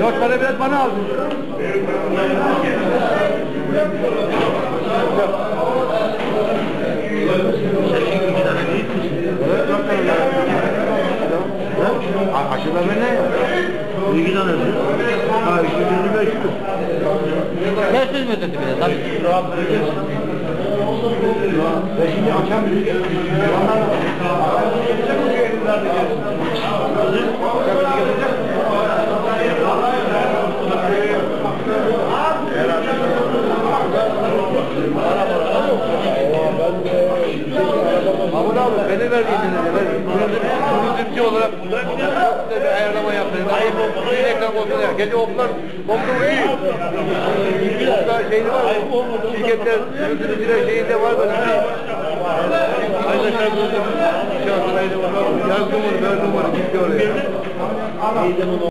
Dört tane bilet bana aldın. Aşıda ben ne? İki tanesi. Ha 225 lira. 500 mü ötesi bile tabii. Beni turizm, turizmci olarak size bir ayarlama yaptım. Bir reklam olsun ya. Gece oklar bomba iyi. Oklar şeyi var. Şirketler, turizmciler şeyinde var böyle. Yazdım onu, verdim onu. Gitti oraya.